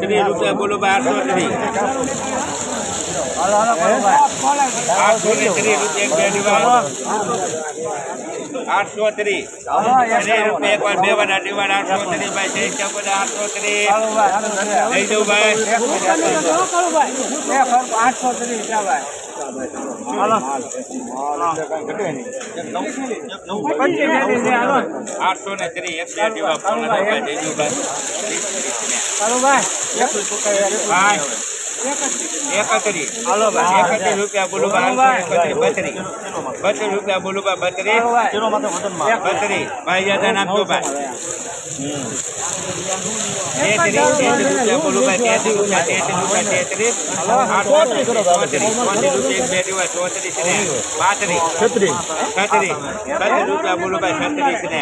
ત્રીસ રૂપિયા બોલો ભાઈ આઠસો ત્રીસ આઠસો ને ત્રીસ રૂપિયા આઠસો ત્રીસ ત્રીસ રૂપિયા એક વાર બે વાર આ દિવાલ આઠસો ત્રીસ ભાઈ છે ત્યાં આઠસો ત્રીસ લઈ જાઉં ભાઈ આઠસો ને ત્રીસ એક બે દિવાલ ફોન ભાઈ. લઈ હાલો ભાઈ એકત્રીસ રૂપિયા બોલું ભાઈ. બત્રીસ રૂપિયા બોલું ભાઈ. બત્રી બત્રીસ. ભાઈ યાદા નાખજો ભાઈ તેત્રીસ રૂપિયા બોલું ભાઈ તેત્રીસ રૂપિયા તેત્રીસ રૂપિયા તેત્રીસ. ચોત્રીસ ચોત્રીસ રૂપિયા બે દિવસ ચોત્રીસ ને. પાંત્રીસ. છત્રીસ. છત્રીસ. છત્રીસ રૂપિયા બોલું ભાઈ છત્રીસ ને.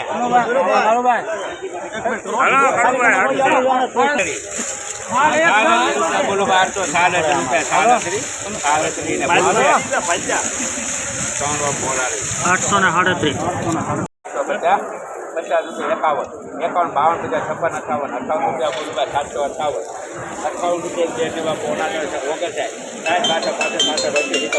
છત્રીસ બોલો બારસો સાડત્રીસ રૂપિયા સાડત્રીસ સાડત્રીસ ને પચાસ ત્રણ વાર આઠસો ને સાડત્રીસ. પચાસ રૂપિયા એકાવન. એકાવન બાવન રૂપિયા છપ્પન અઠાવન. અઠાવન રૂપિયા બોલું ભાઈ સાતસો અઠાવન. અઠાવન રૂપિયા બે જેવા પોણા ઓગણ જાય સાહેબ. પાછળ પાછળ પાછળ વચ્ચે રીતે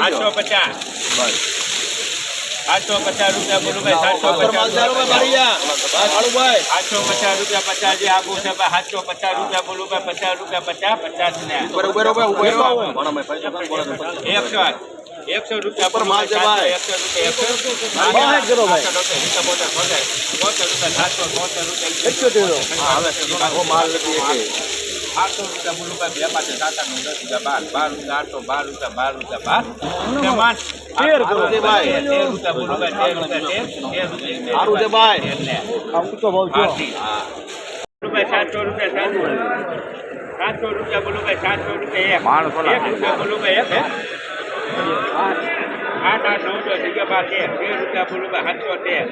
આઠસો પચાસ આઠસો પચાસ રૂપિયા બોલું ભાઈ સાતસો પચાસ આઠસો પચાસ રૂપિયા પચાસ જે આપું છે ભાઈ સાતસો પચાસ રૂપિયા બોલું ભાઈ પચાસ રૂપિયા પચાસ પચાસ ને એકસો આઠ. એકસો રૂપિયા પર માલ છે ભાઈ એકસો રૂપિયા એકસો રૂપિયા સાતસો બોતેર રૂપિયા આઠસો રૂપિયા મુલુભાઈ બે પાસે સાત આઠ દસ રૂપિયા બાર બાર રૂપિયા આઠસો બાર રૂપિયા બાર રૂપિયા બાર. તેર રૂપિયા તેર રૂપિયા બોલું ભાઈ તેર રૂપિયા તેર ભાઈ. રૂપિયા સાતસો રૂપિયા. સાતસો રૂપિયા બોલું ભાઈ સાતસો રૂપિયા એક. એક રૂપિયા બોલું ભાઈ એક આઠ આઠ નવસો જગ્યા બાર તેર. તેર રૂપિયા બોલું ભાઈ સાતસો તેર.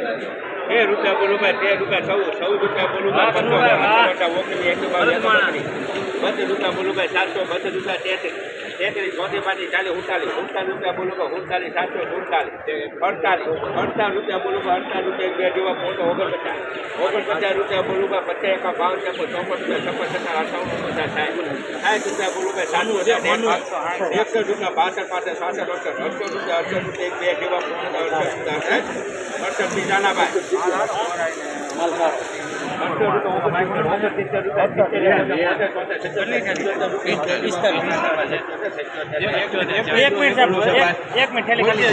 તેર રૂપિયા બોલું ભાઈ તેર રૂપિયા ચૌદ ચૌદ રૂપિયા બોલું ભાઈ પંચો પચાસ બાવીસ એકસો બત્રીસ રૂપિયા બોલું ભાઈ સાતસો બત્રીસ રૂપિયા તેત્રીસ તેત્રીસ ચોથી પાંત્રીસ ચાલીસ ઉડતાલીસ ઉડતાલીસ રૂપિયા બોલું ભાઈ ઉડતાલીસ સાતસો સુડતાલીસ અડતાલીસ અડતાલીસ રૂપિયા બોલું ભાઈ અડતાલીસ રૂપિયા બે જેવા મોટો ઓગણપચાસ ઓગણપચાસ રૂપિયા બોલું ભાઈ પચાસ એકા બાવન ચાપો ચોપન રૂપિયા છપ્પન સત્તર અઠાવન પચાસ સાઠ સાઠ રૂપિયા બોલું ભાઈ સાતસો એકસો રૂપિયા બાસઠ પાસઠ સાસઠ અડસઠ અડસઠ રૂપિયા અડસઠ રૂપિયા એક બે જેવા મોટા અડસઠ અડસઠ અડસઠ બીજાના ભાઈ એક મિનિટ એક- મિનિટ. ખાલી ખાલી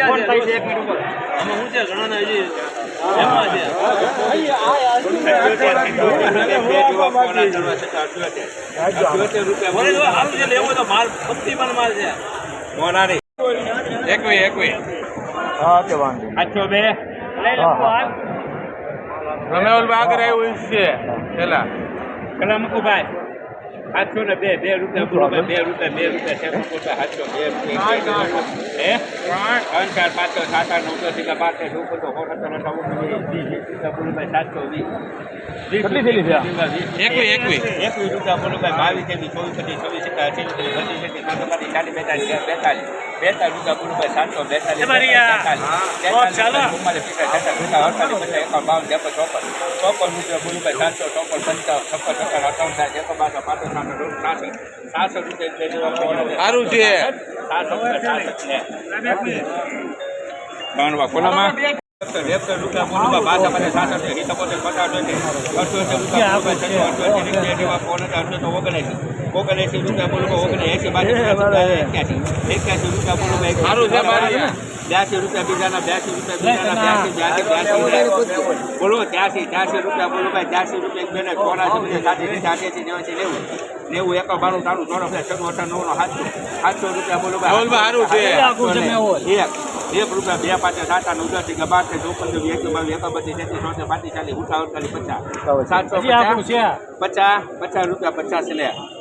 ફોન થાય છે એક મિનિટ ઉપર એકવી એકવી હા. તે વાંધો આઠસો બે લઈ લો હાલ. રમેવલ બાગર આવ્યું છે પેલા પેલા મૂકુભાઈ આઠસો ને બે બે રૂપિયા બોલો બે રૂપિયા બે રૂપિયા સેકન્ડ પોતા સાતસો બે રૂપિયા હે ત્રણ ચાર પાંચ છ સાત આઠ નવ દસ એકા બાર તેર ચૌદ પંદર સોળ સત્તર વીસ રૂપિયા ભાઈ સાતસો વીસ કેટલી થેલી છે આ? એકવી એકવી એકવી રૂપિયા બોલો બાવીસ તેવી ચોવીસ પચીસ છવ્વીસ અઠ્યાવીસ ત્રીસ બત્રીસ તેત્રીસ ચોત્રીસ ચાલીસ બેતાલીસ બેતાલીસ બેતાલીસ રૂપિયા બોલો સાતસો બેતાલીસ અડતાલીસ પચાસ એકાવન બાવન ચોપન ચોપન રૂપિયા બોલું ભાઈ સાતસો ચોપન પંચાવન છપ્પન સત્તર અઠાવન સાઠ એકસો બાસઠ પાંચસો સારું છે. ગણવા કોનામાં એકસો રૂપિયા બોલું બાસા પાસે સાસઠ છે હિતા પચાસ છે. રૂપિયા અઠ્યોતેર રૂપિયા ફોન હતા અઠ્યોતેર ઓગણએંસી રૂપિયા બોલું ભાઈ ઓગણએંસી બાસઠ એક્યાસી. એક્યાસી રૂપિયા બોલું ભાઈ સારું છે બ્યાસી રૂપિયા બીજાના બ્યાસી રૂપિયા બીજાના બ્યાસી બ્યાસી બ્યાસી બોલો ત્યાસી. ત્યાસી રૂપિયા બોલો ભાઈ ત્યાસી રૂપિયા એક બેને ચોરાસી રૂપિયા સાતસી સાતસી નેવાસી નેવું નેવું. એક બારું તારું ચોરસ અઠાણું નવ્વાણું સાતસો. સાતસો રૂપિયા બોલો ભાઈ. સારું છે. એક એક. રૂપિયા બે પાંચ સાત આઠ ઉદા થી બાર ચોપન એક બાવીસ એક બત્રીસ તેત્રીસ ચોત્રીસ પાંત્રીસ ચાલીસ ઉઠા પચાસ. સાતસો પચાસ પચાસ. રૂપિયા પચાસ લે.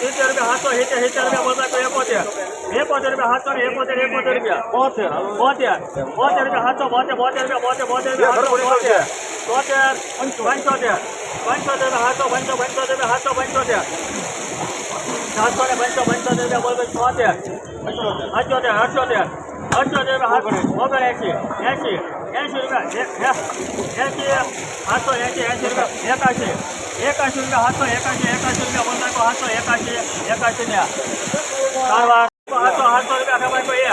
સિત્તેર રૂપિયા સાતસો સિત્તેર સિત્તેર રૂપિયા બોલતા તો એકોતેર. એકોતેર રૂપિયા સાતસો ને એકોતેર એકોતેર રૂપિયા. બોતેર. બોતેર. બોતેર રૂપિયા સાતસો બોતેર બોતેર રૂપિયા બોતેર બોતેર રૂપિયા બોતેર. પંચોતેર. પંચોતેર. સાતસો પંચો પંચોતેર રૂપિયા હાથસો પંચોતેર. સાતસો ને પંચો પંચોતેર રૂપિયા બોલ છોતેર. અઠ્યોતેર અઠ્યોતેર. અઠ્યોતેર રૂપિયા હાથસો ઓગણએંસી એસી એંસી રૂપિયા એસી સાતસો એસી એસી રૂપિયા એકાશી. એકાશી રૂપિયા હાથસો એકાશી એકાશી રૂપિયા નાખો હાથસો એકાશી એકાશી ને હાથસો હાથસો રૂપિયા ખબર કોઈ એક.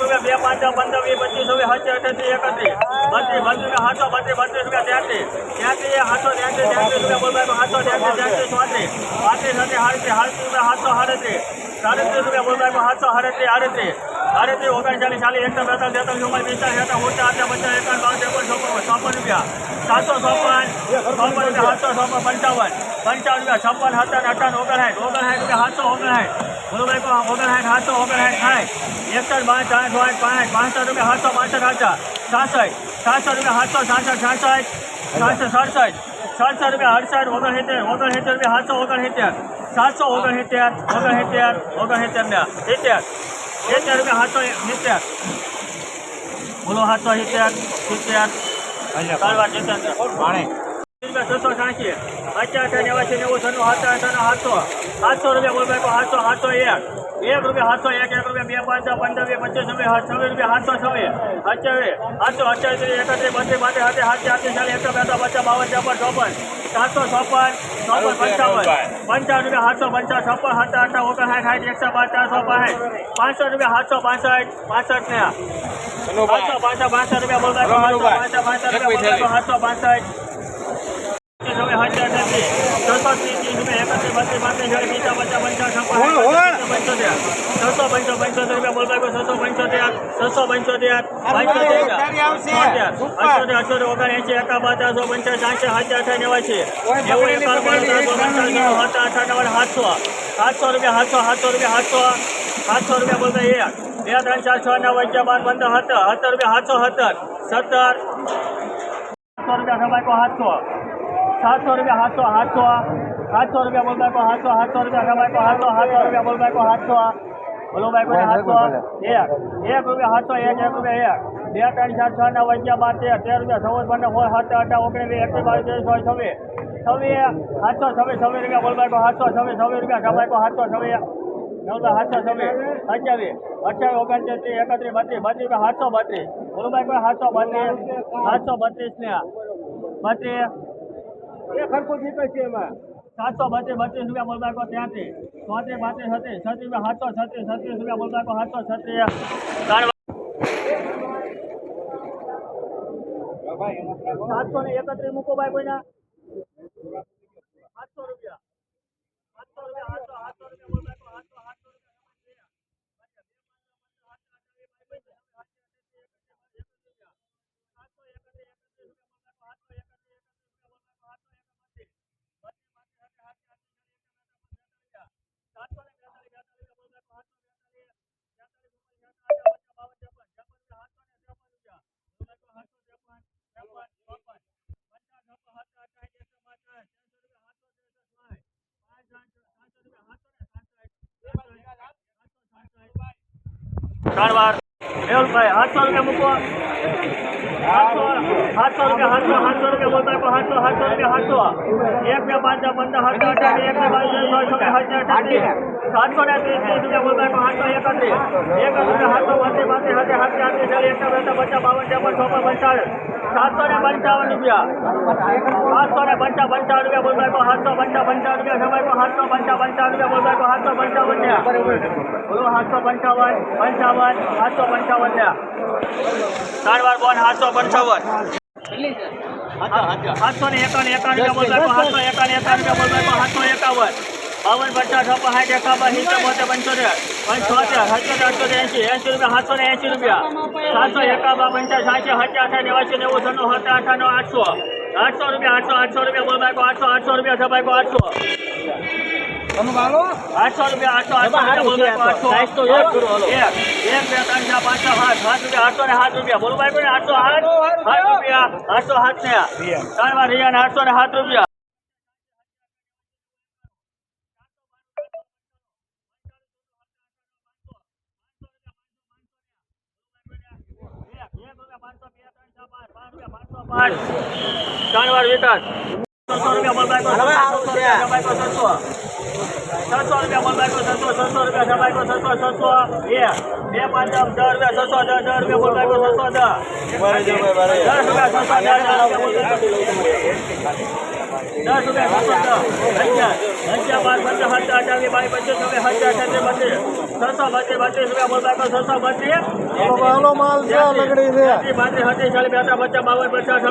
રૂપિયા બે, પાંચ પંદર, વીસ, પચીસ, છવ્વીસ સત્તર અઠ્યાસી એકત્રીસ, બત્રીસ બત્રીસ હાથસો બત્રીસ બત્રીસ રૂપિયા ત્યાંત્રીસ ત્યાંત્રીસ હાથસો ત્યાંત્રીસ ત્યાંત્રીસ રૂપિયા બોલ નાખો હાથસો ત્યાંત્રીસ ત્યાંત્રીસ ચોત્રીસ. પાંત્રીસ સાથે હાડત્રીસ હાડત્રીસ રૂપિયા હાથસો સાડત્રીસ. સાડત્રીસ રૂપિયા બોલ નાખો હાથસો સાડત્રીસ, આડત્રીસ. આડત્રીસ ઓગણચાલીસ ચાલીસ એકસો બેતાલીસ તેતાલીસ ચુમ્માલીસ પિસ્તાલીસ હતા ઓછા આટલા પચાસ એકાવન બાવન ત્રેપન ચોપન ચોપન રૂપિયા. સાતસો ચોપન ચોપન રૂપિયા, સાતસો ચોપન પંચાવન. પંચાવન રૂપિયા, છપ્પન સત્તર અઠાવન ઓગણસાઠ. ઓગણસાઠ રૂપિયા, સાતસો, ઓગણસાઠ. બોલો ભાઈ કહો ઓગણસાઠ, સાતસો, ઓગણસાઠ સાઠ એકસઠ પાંચ સાઠ પાંચ પાંચ, પાંસઠ રૂપિયા, સાતસો, પાંસઠ હાચા. સાસઠ, સાતસો રૂપિયા, સાતસો સાસઠ સાસઠ સાતસો સડસઠ સાતસો રૂપિયા, અડસઠ, ઓગણસિત્તેર ઓગણસિત્તેર રૂપિયા, સાતસો, ઓગણસિત્તેર. સાતસો, ઓગણસિત્તેર ઓગણસિત્તેર ઓગણસિત્તેર ને સિત્તેર. સિત્તેર રૂપિયા સાતસો સિત્તેર બોલો સાતસો સિત્તેર સિત્તેર કાલવા સિત્તેર રૂપિયા છસો સાંસી પચાસ નેવાસી નેવું છન્નું સાતસો સાતસો સાતસો રૂપિયા બોલ સાતસો સાતસો એક એક રૂપિયા સાતસો એક એક રૂપિયા બે પાંચ પંદર પચીસ છવ્વીસ છવ્વીસ રૂપિયા સાતસો છવ્વીસ અઠ્યાવીસ સાતસો અઠ્યાવીસ એકત્રીસ બત્રીસ પાંત્રીસ સાથે સાતસો આઠી ચાલીસ એકસો બેસો પચાસ બાવન ચોપન ચોપન સાતસો ચોપન ચોપન પંચાવન પંચાવન રૂપિયા સાતસો પંચાવન છપ્પન સાત આઠ ઓગણસાઠ સાઠ એકસો બાર ચારસો પાંસઠ પાંચસો રૂપિયા સાતસો પાસઠ પાસઠ ને પાંચસો પાંચસો પાંસઠ રૂપિયા બોલતા પાંચસો પાંચસો રૂપિયા બોલતા સાતસો પાસઠ છવ્વીસ હાજર નથી. છસો ત્રીસ ત્રીસ એકત્રીસ બત્રીસ પાંત્રીસ છવ્વીસ પચાસ પચાસ પંચાવન પંચોતેર. છસો પંચો પંચોતેર રૂપિયા બોલતા છસો પંચોતેર છસો પંચોતેર પંચોતેર. અઠ્યોતેર અઠ્યોતેર ઓગણએંસી એકાવન ચારસો પંચાસ સાતસો હાજર અઠા નેવાસી નેવું એકાવન ચારસો પંચાવન સાત અઠા નવ્વાણું સાતસો. સાતસો રૂપિયા સાતસો સાતસો રૂપિયા સાતસો સાતસો રૂપિયા બોલતા એક. બે ત્રણ ચાર છ નવ અગિયાર બાર પંદર સત્તર. સત્તર રૂપિયા સાતસો સત્તર. સત્તર. સાતસો રૂપિયા સભાઈ કો સાતસો સાતસો રૂપિયા સાતસો સાતસો સાતસો રૂપિયા બોલતા કો સાતસો સાતસો રૂપિયા સભાઈ કો સાતસો સાતસો રૂપિયા બોલતા કો સાતસો બોલો ભાઈ કોઈ સાતસો એક એક રૂપિયા સાતસો એક એક રૂપિયા એક બે ત્રણ ચાર છ નવ અગિયાર બાર તેર તેર રૂપિયા ચૌદ પંદર સોળ સત્તર અઢાર ઓગણીસ એકવીસ બાવીસ ત્રેવીસ ચોવીસ છવ્વીસ છવ્વીસ સાતસો છવ્વીસ છવ્વીસ રૂપિયા બોલતા કો સાતસો છવ્વીસ છવ્વીસ રૂપિયા સભાઈ કો સાતસો છવ્વીસ નવસો સાતસો છવ્વીસ સત્યાવીસ અઠ્યાવીસ ઓગણત્રીસ એકત્રીસ બત્રીસ બત્રીસ રૂપિયા સાતસો બત્રીસ બોલો ભાઈ કોઈ સાતસો બત્રીસ સાતસો બત્રીસ ને બત્રીસ સાતસો બત્રીસ બત્રીસ રૂપિયા બોલતા કો ત્યાંત્રીસ ચોત્રીસ પાંત્રીસ છત્રીસ છત્રીસ રૂપિયા સાતસો, છત્રીસ છત્રીસ રૂપિયા બોલતા કો સાતસો, છત્રીસ સાતસો ને એકત્રીસ મૂકો ભાઈ કોઈના. સાતસો રૂપિયા. સાતસો રૂપિયા, સાતસો સાતસો રૂપિયા ત્રણ વાર મેહુલભાઈ આઠસો રૂપિયા મૂકો. સાતસો સાતસો રૂપિયા સાતસો સાતસો રૂપિયા બોલતા કહો હાથ સાતસો રૂપિયા સાતસો એક બે પાંચ પંદર અઠાવીસ એક બે ત્રેવીસ ચોવીસ છવ્વીસ સાતસો ને ત્રીસ રૂપિયા બોલતા કહો સાતસો એકત્રીસ એક રૂપિયા સાતસો પાંત્રીસ પાંત્રીસ સાથે સાતસો આઠી ચાલીસ એકસો બેસો પચાસ બાવન ત્રેપન ચોપન પંચાવન સાતસો ને પંચાવન રૂપિયા પાંચસો ને પંચા પંચાવન રૂપિયા બોલતા હાથસો પંચા પંચાવન રૂપિયા સમય કહો સાતસો પંચા પંચાવન રૂપિયા બોલતા સાતસો પંચાવન ને બોલો સાતસો પંચાવન પંચાવન સાતસો પંચાવન થયા ત્રણ બોન સાતસો પંચાવન સાતસો ને એકાવન એકાવન રૂપિયા બોલતા સાતસો એકાવન એકાવન રૂપિયા બોલ ભાઈ સાતસો એકાવન બાવન પચાસ સાઠ એકાવન સિત્તેર બોતેર પંચોતેર પંચોતેર સત્તર અઠ્યોતેર એંશી એંશી રૂપિયા સાતસો ને એંશી રૂપિયા સાતસો એકાવન પંચાસ સાતસો સત્યા અઠા નેવાસી નેવું છન્નું સત્તર અઠાણું આઠસો આઠસો રૂપિયા આઠસો આઠસો રૂપિયા બોલ ભાઈ આઠસો આઠસો રૂપિયા છ આઠસો આઠસો રૂપિયા આઠસો આઠસો રૂપિયા બોલ ભાઈ આઠસો. એક એક બે ત્રણ ચાર પાંચ સાત સાત રૂપિયા આઠસો ને સાત રૂપિયા. બોલ ભાઈ આઠસો આઠ સાત રૂપિયા. આઠસો સાત ને. ત્રણ વાર રહ્યા ને આઠસો ને સાત રૂપિયા. પાંચ ત્રણ વાર વિકાસ રૂપિયા બોલ ભાઈ છસો છસો રૂપિયા બોલ બાઈકો છસો છસો રૂપિયા સબાઈ છસો છસો બે બે પાંચ દસ રૂપિયા છસો દસ દસ રૂપિયા બોલ બાઈકો છસો દસ દસ રૂપિયા છસો દસ રૂપિયા છસો દસ અગિયાર અગિયાર બાર પંદર હજાર અઢાર બાર પંચોતેર હજાર અઠાત્રીસ બત્રીસ છસો બત્રીસ બત્રીસ રૂપિયા બોલ ભાઈ છસો બત્રીસ પાંત્રીસ હત્રીસ ચાલીસ બેતા પચાસ બાવન પચાસ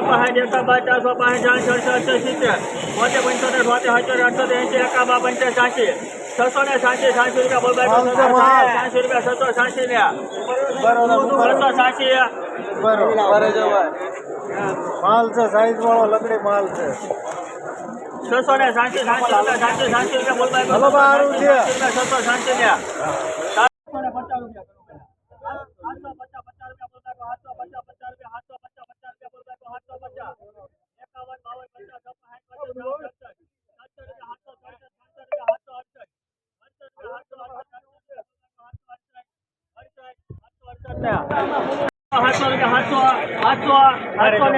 સિત્તેર. પંચોતેર બોતેર હજાર અઠસોતેર એંશી એકા બાર સાચી છસો ને સાંસી સાંસી રૂપિયા બોલ ભાઈ સાંસી રૂપિયા છસો સાચી ને. છસો સાંસી માલ છે સાઈઝ વાળો લકડી માલ છે. છસો ને સાંસી રૂપિયા સાંસી સાંસી રૂપિયા બોલ ભાઈ હલો, બારું છે. છસો સાંસી ને સાતસો ને પચાસ રૂપિયા સાતસો પચાસ પચાસ રૂપિયા બોલ ભાઈ સાતસો પચાસ પચાસ રૂપિયા સાતસો પચાસ પચાસ રૂપિયા બોલ ભાઈ સાતસો પચાસ એકાવન બાવન પચાસ છપ્પન સાઠ પચાસ સત્તર સત્તર રૂપિયા સાતસો સડસઠ સત્તર રૂપિયા સાતસો અડસઠ અડસઠ રૂપિયા સાતસો અડસઠ સાતસો રૂપિયા સાતસો સાતસો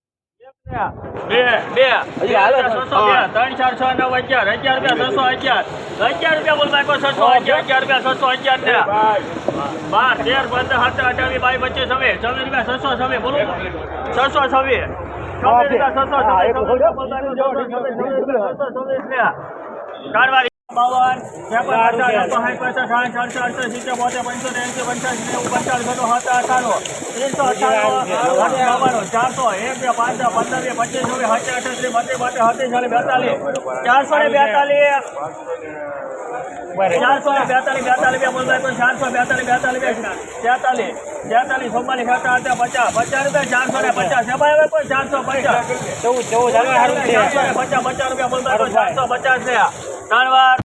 બે બે. ત્રણ ચાર છ નવ અગિયાર. અગિયાર રૂપિયા છસો અગિયાર. અગિયાર રૂપિયા બોલવા એક છસો અગિયાર અગિયાર રૂપિયા છસો અગિયાર ને. બાર તેર પંદર સત્તર અઠાવીસ બાવીસ પચીસ છવ્વીસ. છવ્વીસ રૂપિયા છસો છવ્વીસ. બોલો છસો છવ્વીસ. છવ્વીસ રૂપિયા છસો છવ્વીસ. છસો છવ્વીસ ને. કારવારી બાવન ત્રેપન અઠાવન પચાસ સાઠ અડસઠ અડસઠ સિત્તેર બોતેર પંચોતેર એંસી પંચાસી નેવું પંચાવન છન્નું સત્તર અઠાણું ત્રીસો અઠાણું ચારસો એક બે પાંચ પંદર બે પચીસ છવ્વીસ સત્તર અઠત્રીસ બત્રીસ બત્રીસ સત્રીસ ચાલીસ બેતાલીસ. ચારસો ને બેતાલીસ. ચારસો ને બેતાલીસ બેતાલીસ બે બોલતા ચારસો બેતાલીસ બેતાલીસ તેતાલીસ તેતાલીસ ચુમ્માલીસ સત્તર અઠાર પચાસ. પચાસ રૂપિયા ચારસો ને પચાસ. એમાં હવે કોઈ ચારસો પચાસ. ચારસો ને પચાસ પચાસ રૂપિયા બોલતા ચારસો પચાસ ને ત્રણ વાર.